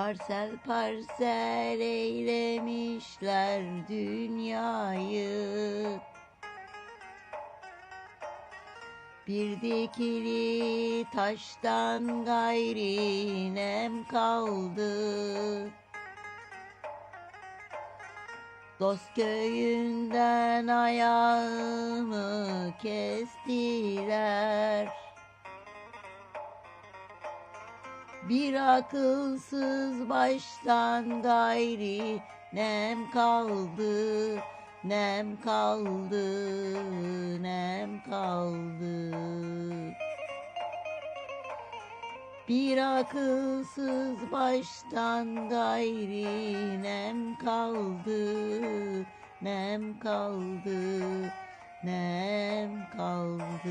Parsel parsel eylemişler dünyayı. Bir dikili taştan gayri nem kaldı. Dost köyünden ayağımı kestiler Bir akılsız baştan gayri nem kaldı, nem kaldı, nem kaldı. Bir akılsız baştan gayri nem kaldı, nem kaldı, nem kaldı.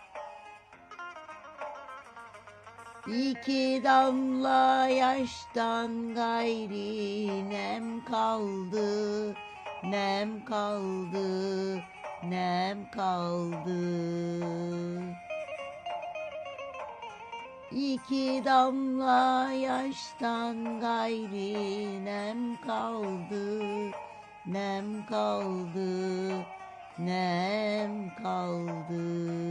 İki damla yaştan gayri nem kaldı, nem kaldı, nem kaldı. İki damla yaştan gayri nem kaldı, nem kaldı, nem kaldı.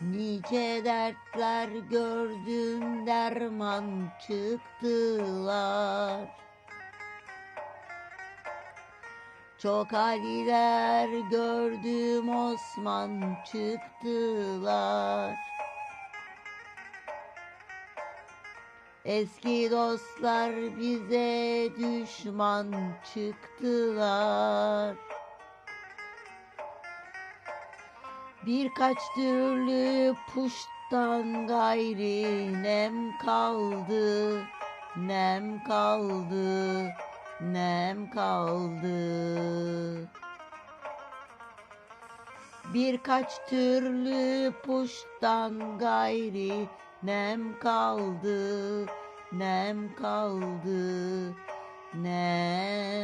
Nice dertler gördüm derman çıktılar. Çok haliler gördüm Osman çıktılar. Eski dostlar bize düşman çıktılar Birkaç türlü puştan gayri nem kaldı, nem kaldı, nem kaldı. Birkaç türlü puştan gayri nem kaldı, nem kaldı, nem.